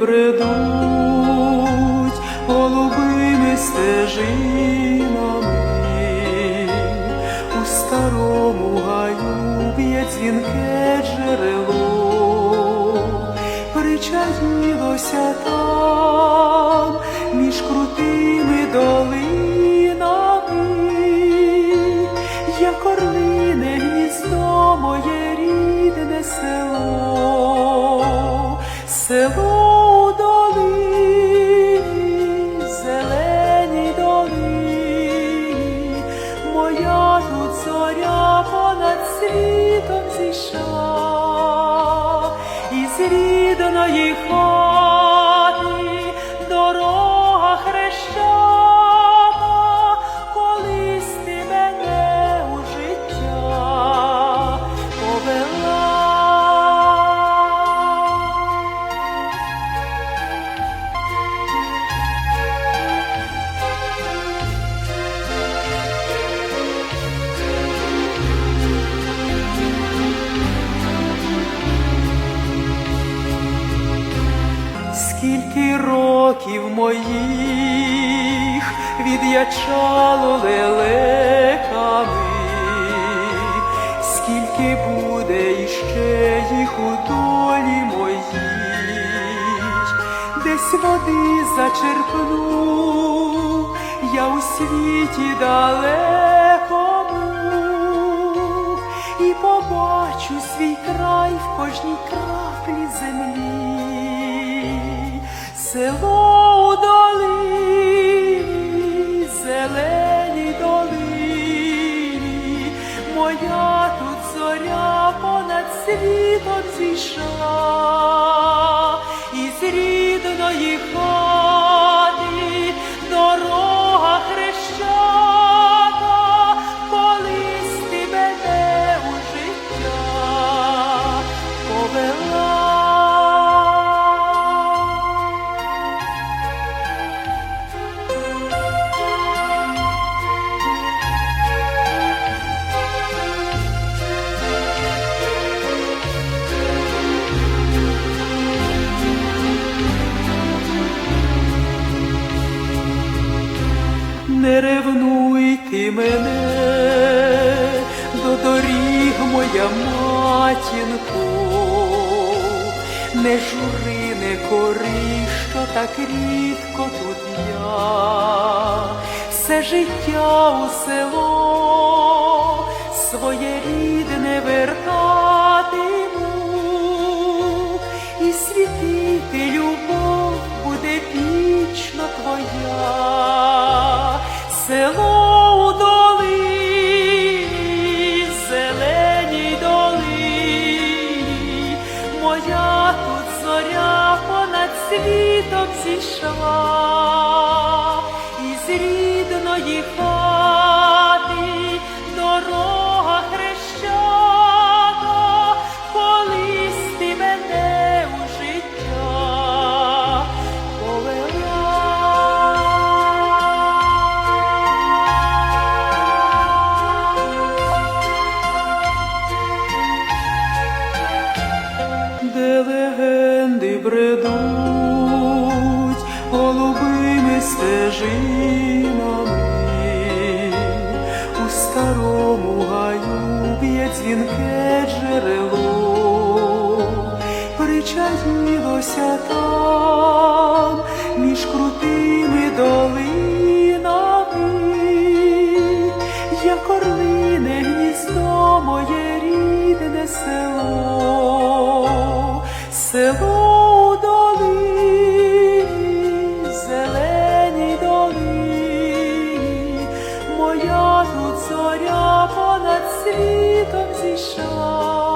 бредуть голубими стежинами, у старому гаю б'є дзвінке джерело, причаїлося там між крутими долинами, як орлине гніздо моє рідне село, село зоря понад світом зійшла, із рідної хати Скільки років моїх від'ячало лелеками, скільки буде іще їх у долі моїй, десь води зачерпну, я у світі далекому. І побачу свій край в кожній краплі землі, село у долині, зелені долині, моя тут зоря понад світом зійшла, і з рідної хати мене. До доріг моя матінко, не жури, не кори, так рідко тут я, все життя у село своє рідне вертатиму, і світити любов буде вічно твоя, світом зійшла, із рідної хати дорога хрещата, колись ти мене у життя повела. Де легенди голубими стежинами, у старому гаю б'є дзвінке джерело, причаїлося там між крутими долинами, як орлине гніздо моє рідне село, село зоря понад світом зійшла,